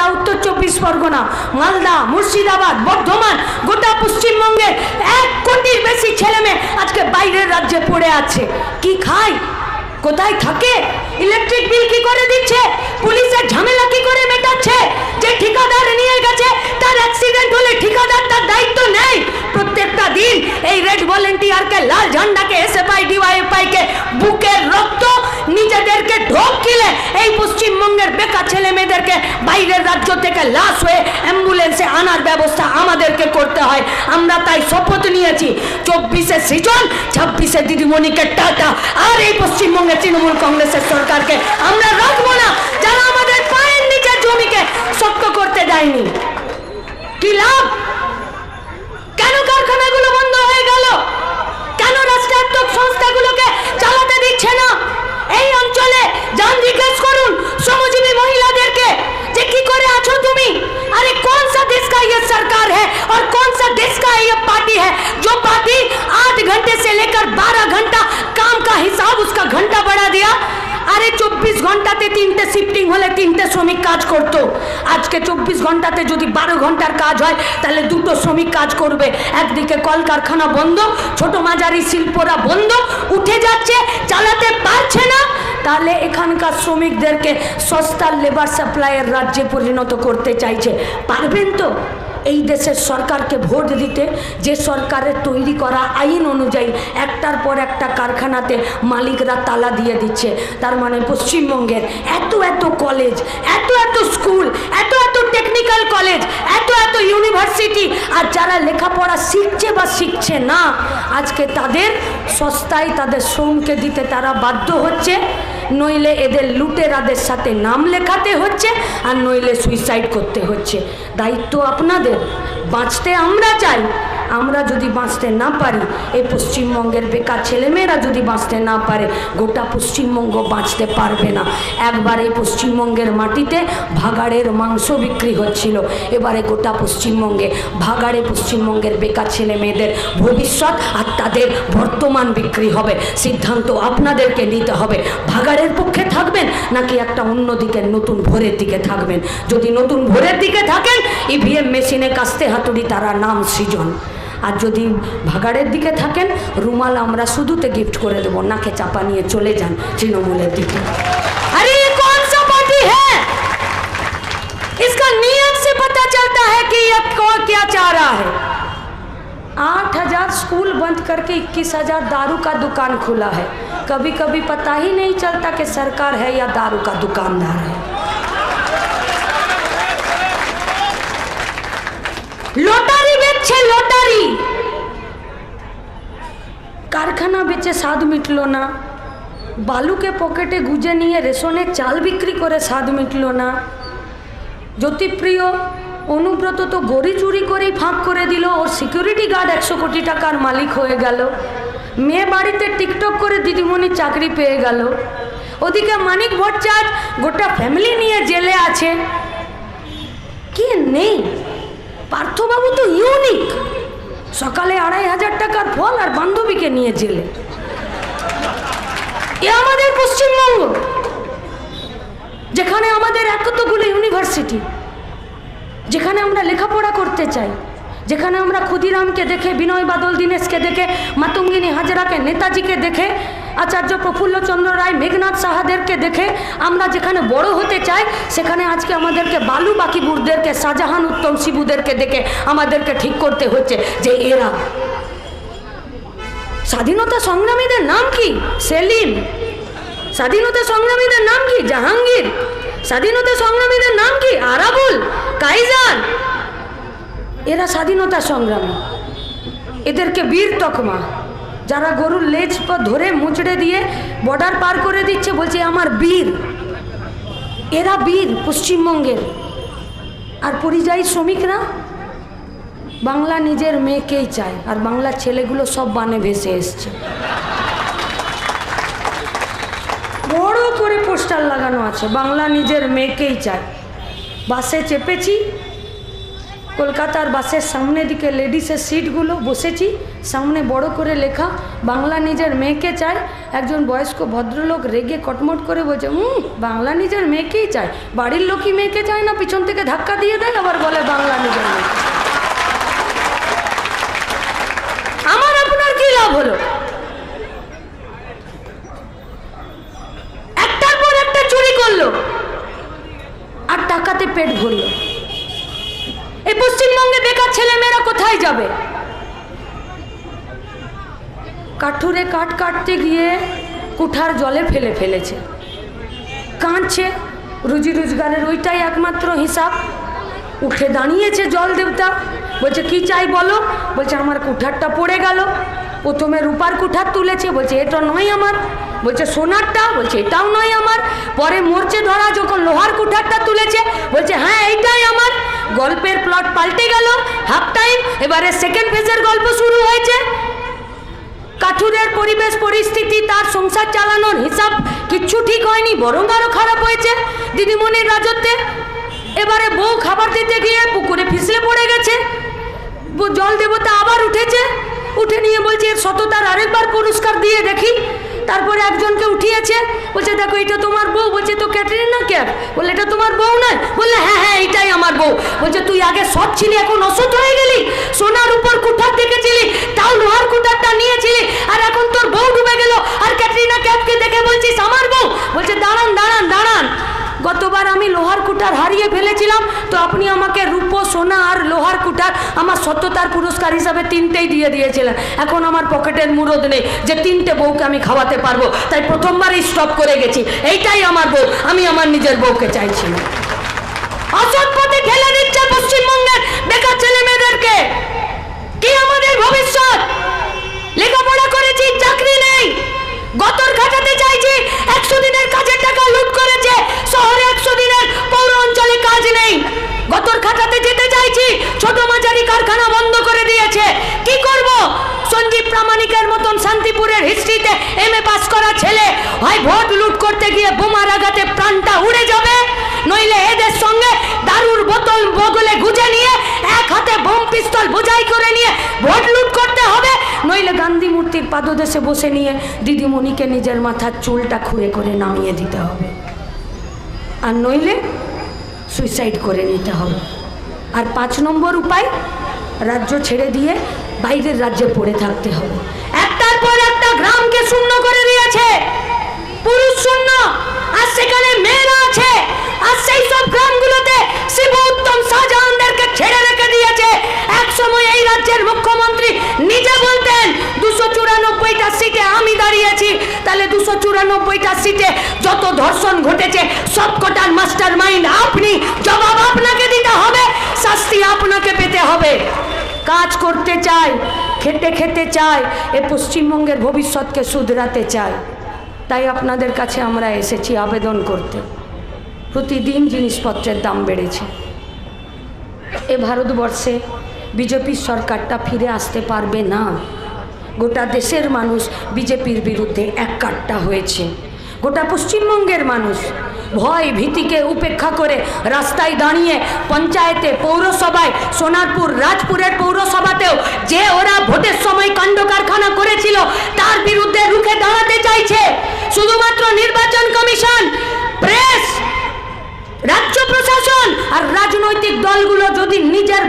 গোটা উত্তর চব্বিশ পরগনা, মালদা, মুর্শিদাবাদ, বর্ধমান, গোটা পশ্চিমবঙ্গে এক কোটির বেশি ছেলে মেয়ে আজকে বাইরের রাজ্যে পড়ে আছে। কি খায়? কোথায় থাকে? ইলেকট্রিক বিল কি করে দিচ্ছে? পুলিশের ঝামেলা কি করে মেটাচ্ছে? যে ঠিকাদার নিয়ে গেছে, তার অ্যাক্সিডেন্ট হলে ঠিকাদার তার দায়িত্ব নেই। প্রত্যেকটা দিন এই রেড ভলেন্টিয়ারকে লাল ঝান্ডাকে এসএফআই ডিওয়াইএফআই কে বুকের রক্ত নিজেদেরকে ঢোক কিলে এই পশ্চিমবঙ্গের বেকার ছেলে মেয়েদেরকে বাইরের রাজ্য থেকে লাশ হয়ে অ্যাম্বুলেন্সে আনার ব্যবস্থা আমাদেরকে করতে হয়। আমরা তাই শপথ নিয়েছি, চব্বিশে সৃজন, ছাব্বিশে দিদিমণিকে টাটা। আর এই পশ্চিমবঙ্গে তৃণমূল কংগ্রেসের সরকারকে আমরা রাখবো না যারা আমাদের পায়ের নিচের জমিকে শক্ত করতে দেয়নি কি লাভ কেন কারখানাগুলো বন্ধ হয়ে গেল কেন রাষ্ট্রায়ত্ত সংস্থাগুলোকে চালাতে দিচ্ছে না এই অঞ্চলে যান জিজ্ঞেস করুন শ্রমজীবী মহিলাদেরকে যে কি করে আছো তুমি अरे कौन सा देश का ये सरकार है और कौन सा देश का ये पार्टी है जो पार्टी आठ घंटे से लेकर बारह घंटा काम का हिसाब उसका घंटा बढ़ा दिया আরে চব্বিশ ঘন্টাতে তিনটে শিফটিং হলে তিনটে শ্রমিক কাজ করত। আজকে চব্বিশ ঘন্টাতে যদি বারো ঘণ্টার কাজ হয়, তাহলে দুটো শ্রমিক কাজ করবে। একদিকে কলকারখানা বন্ধ, ছোট মাঝারি শিল্পরা বন্ধ, উঠে যাচ্ছে, চালাতে পারছে না। তাহলে এখানকার শ্রমিকদেরকে সস্তার লেবার সাপ্লাইয়ের রাজ্যে পরিণত করতে চাইছে। পারবেন তো? এই দেশের সরকারকে ভোট দিতে, যে সরকারের তৈরি করা আইন অনুযায়ী একটার পর একটা কারখানাতে মালিকরা তালা দিয়ে দিচ্ছে। তার মানে পশ্চিমবঙ্গের এত এত কলেজ, এত এত স্কুল, এত এত টেকনিক্যাল কলেজ, এত এত ইউনিভার্সিটি, আর যারা লেখাপড়া শিখছে বা শিখছে না, আজকে তাদের সস্তায় তাদের শ্রমকে দিতে তারা বাধ্য হচ্ছে। নইলে এদের লুটেরাদের সাথে নাম লেখাতে হচ্ছে আর নইলে সুইসাইড করতে হচ্ছে। দায়িত্ব আপনাদের। বাঁচতে আমরা চাই। আমরা যদি বাঁচতে না পারি, এই পশ্চিমবঙ্গের বেকার ছেলেমেয়েরা যদি বাঁচতে না পারে, গোটা পশ্চিমবঙ্গ বাঁচতে পারবে না। একবার এই পশ্চিমবঙ্গের মাটিতে ভাগাড়ের মাংস বিক্রি হচ্ছিল। এবারে গোটা পশ্চিমবঙ্গে ভাগাড়ে পশ্চিমবঙ্গের বেকার ছেলে মেয়েদের ভবিষ্যৎ আর তাদের বর্তমান বিক্রি হবে। সিদ্ধান্ত আপনাদেরকে নিতে হবে। ভাগাড়ের পক্ষে থাকবেন নাকি একটা অন্য দিকের নতুন ভোরের দিকে থাকবেন? যদি নতুন ভোরের দিকে থাকেন, ইভিএম মেশিনে কাস্তে হাতুড়ি তারা নাম সৃজন। আর যদি ভাগাড়ের দিকে থাকেন রুমাল আমরা শুধুতে গিফট করে দেবো নাকে চাপা নিয়ে চলে যান তৃণমূলের দিকে আরে ये कौन सा पार्टी है इसका नियत से पता चलता है कि ये कौन क्या चाह रहा है आठ हजार स्कूल बंद करके इक्कीस हजार दारू का दुकान खुला है कभी कभी पता ही नहीं चलता कि सरकार है या दारू का दुकानदार है লটারি লটারি। কারখানা বেচে স্বাদ মিটলো না। বালুকে পকেটে গুজে নিয়ে রেশনের চাল বিক্রি করে স্বাদ মিটলো না। জ্যোতিপ্রিয় অনুব্রত তো গড়ি চুরি করেই ফাঁক করে দিল, ওর সিকিউরিটি গার্ড একশো কোটি টাকার মালিক হয়ে গেল। মেয়ে বাড়িতে টিকটক করে দিদিমণির চাকরি পেয়ে গেল। ওদিকে মানিক ভট্টাচার্য গোটা ফ্যামিলি নিয়ে জেলে আছে। কি নেই? পার্থবাবু তো ইউনিক সকালে আড়াই হাজার টাকার ফল আর বান্ধবীকে নিয়ে জেলে। এ আমাদের পশ্চিমবঙ্গ, যেখানে আমাদের এতগুলো ইউনিভার্সিটি যেখানে আমরা লেখাপড়া করতে চাই, যেখানে আমরা ক্ষুদিরামকে দেখে, বিনয় বাদল দীনেশকে দেখে, মাতঙ্গিনী হাজরাকে, নেতাজিকে দেখে আচার্য প্রফুল্লচন্দ্র রায় মেঘনাথ সাহাদেরকে দেখে আমরা যেখানে বড় হতে চাই, সেখানে আজকে আমাদেরকে বালু বাকি বাকিবুরদেরকে, শাহজাহান উত্তম শিবুদেরকে দেখে আমাদেরকে ঠিক করতে হচ্ছে যে এরা স্বাধীনতা সংগ্রামীদের নাম কি? সেলিম। স্বাধীনতা সংগ্রামীদের নাম কি? জাহাঙ্গীর। স্বাধীনতা সংগ্রামীদের নাম কি? আরাবুল, কাইজার। এরা স্বাধীনতা সংগ্রামী। এদেরকে বীর তকমা। যারা গরুর লেজ ধরে মুচড়ে দিয়ে বর্ডার পার করে দিচ্ছে, বলছে, আমার বীর। এরা বীর পশ্চিমবঙ্গের। আর পরিযায়ী শ্রমিকরা, বাংলা নিজের মেয়েকেই চায়, আর বাংলার ছেলেগুলো সব বানে ভেসে এসছে। বড় করে পোস্টার লাগানো আছে, বাংলা নিজের মেয়েকেই চায়। বাসে চেপেছি কলকাতার বাসের সামনে দিকে লেডিসের সিটগুলো বসেছি। সামনে বড় করে লেখা, বাংলা নিজের মেয়েকে চায়। একজন বয়স্ক ভদ্রলোক রেগে কটমট করে বলছে হুম বাংলা নিজের মেয়েকেই চায়। বাড়ির লোকই মেয়েকে চায় না, পিছন থেকে ধাক্কা দিয়ে দেয়, আবার বলে বাংলা নিজের মেয়ে। আমার আপনার কি লাভ হলো? একটার পর একটা চুরি করল, আর টাকাতে পেট ভরলো। এই পশ্চিমবঙ্গে বেকার ছেলেমেয়েরা কোথায় যাবে? কাঠুরে কাঠ কাটতে গিয়ে কুঠার জলে ফেলে ফেলেছে। কাঁদছে। রুজি রোজগারের ওইটাই একমাত্র হিসাব। উঠে দাঁড়িয়েছে জল দেবতা। বলছে, কি চাই বলো? বলছে, আমার কুঠারটা পড়ে গেল। প্রথমে রূপার কুঠার তুলেছে। বলছে, এটা নয় আমার। বলছে, সোনারটা? বলছে, এটাও নয় আমার। পরে মরচে ধরা যখন লোহার কুঠারটা তুলেছে, বলছে হ্যাঁ এইটাই আমার। গল্পের প্লট পাল্টে গেল। হাফ টাইম এবারে সেকেন্ড ফেজের গল্প শুরু হয়েছে। কাঠুরের পরিবেশ পরিস্থিতি, তার সংসার চালানোর হিসাব কিচ্ছু ঠিক হয়নি, বরং আরও খারাপ হয়েছে। দিদিমণির রাজত্বে, এবারে বউ খাবার দিতে গিয়ে পুকুরে ফিসলে পড়ে গেছে। জল দেবতা আবার উঠেছে। উঠে নিয়ে বলছে, এর সততার আরেকবার পুরস্কার দিয়ে দেখি। তারপরে একজনকে উঠিয়েছে, বলছে, দেখো, এটা তোমার বউ। বলছে, তো ক্যাটরিনা ক্যাব? বললে, এটা তোমার বউ নয়। বললে হ্যাঁ হ্যাঁ এটাই আমার বউ। বলছে, তুই আগে সৎ ছিলি, এখন অসৎ হয়ে গেলি। সোনার উপর কুঠার দেখেছিলি, তাও লোহার কুঠারটা নিয়েছিলি, আর এখন তোর বউ ডুবে গেল। আর ক্যাটরিনা ক্যাবকে দেখে বলছিস আমার বউ বলছে দাঁড়ান দাঁড়ান দাঁড়ান গতবার আমি লোহার কুটার হারিয়ে ফেলেছিলাম, তো আপনি আমাকে রূপো, সোনা আর লোহার কুটার আমার সত্যতার পুরস্কার হিসাবে তিনটেই দিয়ে দিয়েছিলেন। এখন আমার পকেটের মুরদ নেই যে তিনটে বউকে আমি খাওয়াতে পারব। তাই প্রথমবার এই স্টপ করে গেছি। এইটাই আমার বউ, আমি আমার নিজের বউকে চাইছিলাম অসৎ পথে ঠেলে দিচ্ছে পশ্চিমবঙ্গের বেকার ছেলে মেয়েদেরকে কি আমাদের ভবিষ্যৎ লেখাপড়া করেছি চাকরি নেই গতর খাটাতে চাইছি একশো দিনের কাজের টাকা লুট করেছে শহরে একশো দিনের পৌর অঞ্চলে কাজ নেই গতর খাটাতে যেতে চাইছি ছোট মাঝারি কারখানা বন্ধ করে দিয়েছে কি করব সঞ্জীব প্রামাণিকের মতন শান্তিপুরের হিস্ট্রিতে এম এ পাস করা ছেলে হয় ভোট লুট করতে গিয়ে বোমার আঘাতে প্রাণটা উড়ে যাবে। নইলে এদের সঙ্গে দারুর বোতল বগলে গুজে নিয়ে, এক হাতে বোম পিস্তল বোঝাই করে নিয়ে ভোট লুট করতে হবে। নইলে গান্ধী মূর্তির পাদদেশে বসে নিয়ে দিদিমণিকে নিজের মাথার চুলটা খুঁড়ে করে নামিয়ে দিতে হবে। আর নইলে সুইসাইড করে নিতে হবে। আর পাঁচ নম্বর উপায়, রাজ্য ছেড়ে দিয়ে বাইরের রাজ্যে পড়ে থাকতে হবে। একটার পর একটা গ্রামকে শূন্য করে দিয়েছে। পুরুষ শূন্য। আর সেখানে মেয়েরা আছে। আর সেই সব গ্রামগুলোতে শিব উত্তম শাহজাহানদেরকে ছেড়ে রেখে দিয়েছে। এক সময় এই রাজ্যের মুখ্যমন্ত্রী নিজে বলতেন, দুশো চুরানব্বইটা সিটে আমি দাঁড়িয়েছি। তাহলে দুশো চুরানব্বইটা সিটে যত ধর্ষণ ঘটেছে, সবকটার মাস্টার মাইন্ড আপনি, জবাব আপনাকে দিতে হবে, শাস্তি আপনাকে পেতে হবে। কাজ করতে চাই খেতে খেতে চাই এ পশ্চিমবঙ্গের ভবিষ্যৎকে শুধরাতে চাই তাই আপনাদের কাছে আমরা এসেছি আবেদন করতে। প্রতিদিন জিনিসপত্রের দাম বেড়েছে। এ ভারতবর্ষে বিজেপির সরকারটা ফিরে আসতে পারবে না। গোটা দেশের মানুষ বিজেপির বিরুদ্ধে এক কাট্টা হয়েছে। গোটা পশ্চিমবঙ্গের মানুষ ভয় ভীতিকে উপেক্ষা করে রাস্তায় দাঁড়িয়ে পঞ্চায়েতে, পৌরসভায়, সোনারপুর, রাজপুরের পৌরসভাতেও যে ওরা ভোটের সময় কাণ্ড কারখানা করেছিল, তার বিরুদ্ধে রুখে দাঁড়াতে চাইছে। শুধুমাত্র নির্বাচন কমিশন, প্রেস, রাজ্য প্রশাসন আর রাজনৈতিক দলগুলো যদি নিজের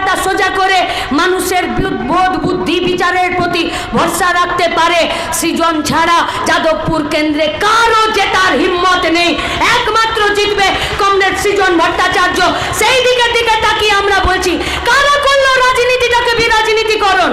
পাতা সোজা করে মানুষের বোধ, বুদ্ধি, বিচারের প্রতি ভরসা রাখতে পারে সৃজন ছাড়া যাদবপুর কেন্দ্রে কারও জেতার হিম্মত নেই। একমাত্র জিতবে কমরেড সৃজন ভট্টাচার্য। সেই দিকের দিকে তাকিয়ে আমরা বলছি, কারা করল রাজনীতিটাকে বিরাজনীতিকরণ?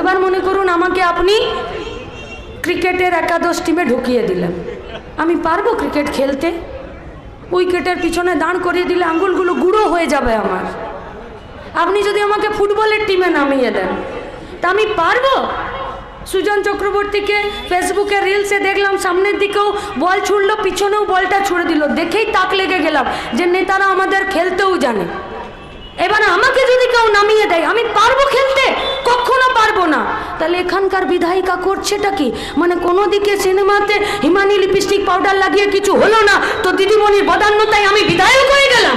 এবার মনে করুন আমাকে আপনি ক্রিকেটের একাদশ টিমে ঢুকিয়ে দিলেন। আমি পারব ক্রিকেট খেলতে? উইকেটের পিছনে দাঁড় করিয়ে দিলে আঙ্গুলগুলো গুঁড়ো হয়ে যাবে আমার। আপনি যদি আমাকে ফুটবলের টিমে নামিয়ে দেন, তা আমি পারব? সুজন চক্রবর্তীকে ফেসবুকে রিলসে দেখলাম, সামনের দিকেও বল ছুড়লো, পিছনেও বলটা ছুড়ে দিল। দেখেই তাক লেগে গেলাম যে নেতারা আমাদের খেলতেও জানে। এবার আমাকে যদি কেউ নামিয়ে দেয়, আমি পারব খেলতে? কখনো পারব না। তাহলে এখানকার বিধায়িকা করছেটা কি? মানে কোনো দিকে সিনেমাতে হিমানি লিপস্টিক পাউডার লাগিয়ে কিছু হলো না? তো দিদিমণির বদান্যতায় আমি বিধায়ক হয়ে গেলাম।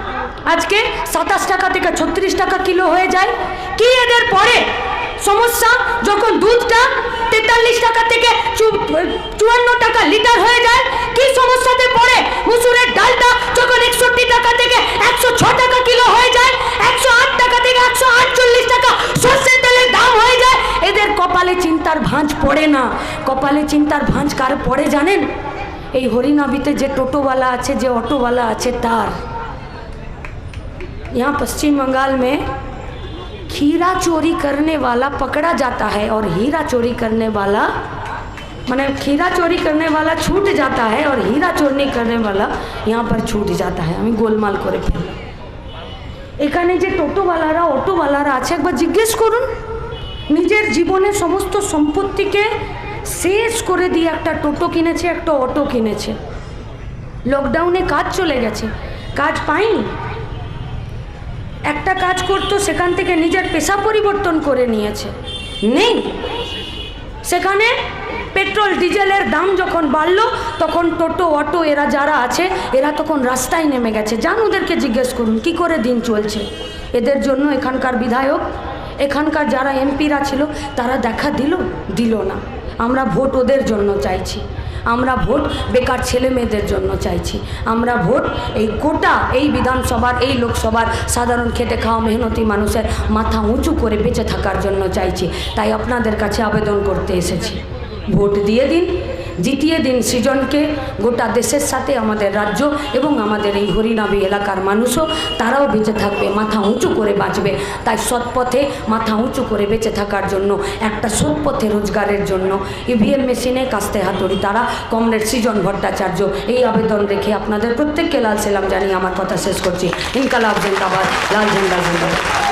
আজকে সাতাশ টাকা থেকে ছত্রিশ টাকা কিলো হয়ে যায়। কি এদের পরে? সমস্যা, যখন দুধটা তেতাল্লিশ টাকা থেকে চুয়ান্ন টাকা লিটার হয়ে যায়, কি সমস্যাতে পড়ে? মুসুরের ডালটা যখন একষট্টি টাকা থেকে একশো ছ টাকা কিলো হয়ে যায়, একশো আট টাকা থেকে একশো আটচল্লিশ টাকা সর্ষের তেলের দাম হয়ে যায়। এদের কপালে চিন্তার ভাঁজ পড়ে না। কপালে চিন্তার ভাঁজ কার পড়ে জানেন? এই হরিনাবিতে যে টোটোওয়ালা আছে, যে অটোওয়ালা আছে, তার यहाँ पश्चिम बंगाल में खीरा चोरी करने वाला पकड़ा जाता है और हीरा चोरी करने वाला मैंने खीरा चोरी करने वाला छूट जाता है और हीरा चोरी करने वाला यहाँ पर छूट जाता है আমি গোলমাল করে ফেললাম এখানে যে টোটোওয়ালারা অটোওয়ালারা আছে একবার জিজ্ঞেস করুন নিজের জীবনের সমস্ত সম্পত্তিকে শেষ করে দিয়ে একটা টোটো কিনেছে একটা অটো কিনেছে লকডাউনে কাজ চলে গেছে কাজ পায়নি একটা কাজ করতো, সেখান থেকে নিজের পেশা পরিবর্তন করে নিয়েছে। নেই। সেখানে পেট্রোল, ডিজেলের দাম যখন বাড়লো, তখন টোটো, অটো, এরা যারা আছে, এরা তখন রাস্তায় নেমে গেছে। যান ওদেরকে জিজ্ঞেস করুন, কি করে দিন চলছে? এদের জন্য এখানকার বিধায়ক, এখানকার যারা এমপিরা ছিল, তারা দেখা দিল? দিল না। আমরা ভোট ওদের জন্য চাইছি। আমরা ভোট বেকার ছেলে মেয়েদের জন্য চাইছি। আমরা ভোট এই গোটা এই বিধানসভার, এই লোকসভার সাধারণ খেটে খাওয়া মেহনতি মানুষের মাথা উঁচু করে বেঁচে থাকার জন্য চাইছি। তাই আপনাদের কাছে আবেদন করতে এসেছি। ভোট দিয়ে দিন জিতিয়ে দিন সৃজনকে গোটা দেশের সাথে আমাদের রাজ্য এবং আমাদের এই হরিনাবি এলাকার মানুষও তারাও বেঁচে থাকবে, মাথা উঁচু করে বাঁচবে। তাই সৎ পথে মাথা উঁচু করে বেঁচে থাকার জন্য, একটা সৎ পথে রোজগারের জন্য ইভিএম মেশিনে কাস্তে হাতুড়ি তারা, কমরেড সৃজন ভট্টাচার্য, এই আবেদন রেখে আপনাদের প্রত্যেককে লাল সেলাম জানিয়ে আমার কথা শেষ করছি। ইনকালাব জিন্দাবাদ, লাল ঝান্ডা জিন্দাবাদ।